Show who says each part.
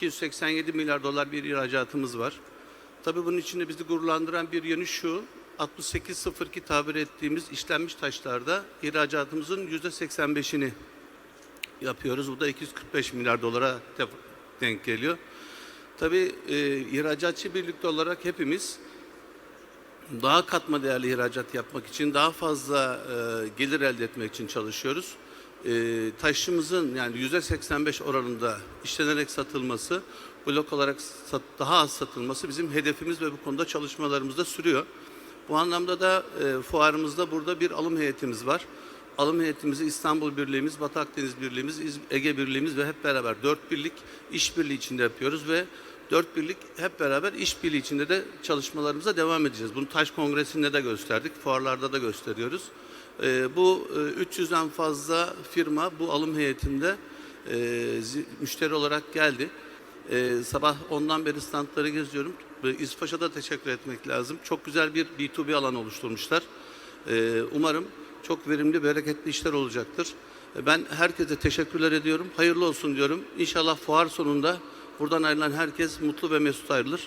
Speaker 1: 287 milyar dolar bir ihracatımız var. Tabii bunun içinde bizi gururlandıran bir yönü şu. 6802 tabir ettiğimiz işlenmiş taşlarda ihracatımızın %85'ini yapıyoruz. Bu da 245 milyar dolara de- denk geliyor. Tabii e, ihracatçı birlikte olarak hepimiz daha katma değerli ihracat yapmak için, daha fazla e, gelir elde etmek için çalışıyoruz. E, taşımızın yani yüzde 85 oranında işlenerek satılması, blok olarak daha az satılması bizim hedefimiz ve bu konuda çalışmalarımız da sürüyor. Bu anlamda da e, fuarımızda burada bir alım heyetimiz var. Alım heyetimizi İstanbul Birliğimiz, Batı Akdeniz Birliğimiz, İz- Ege Birliğimiz ve hep beraber dört birlik işbirliği içinde yapıyoruz ve dört birlik hep beraber işbirliği içinde de çalışmalarımıza devam edeceğiz. Bunu Taş Kongresi'nde de gösterdik, fuarlarda da gösteriyoruz. Ee, bu e, 300'den fazla firma bu alım heyetinde e, müşteri olarak geldi. Ee, sabah ondan beri standları geziyorum. Ve İzpaşa'da teşekkür etmek lazım. Çok güzel bir B2B alan oluşturmuşlar. Ee, umarım çok verimli, bereketli işler olacaktır. Ben herkese teşekkürler ediyorum. Hayırlı olsun diyorum. İnşallah fuar sonunda buradan ayrılan herkes mutlu ve mesut ayrılır.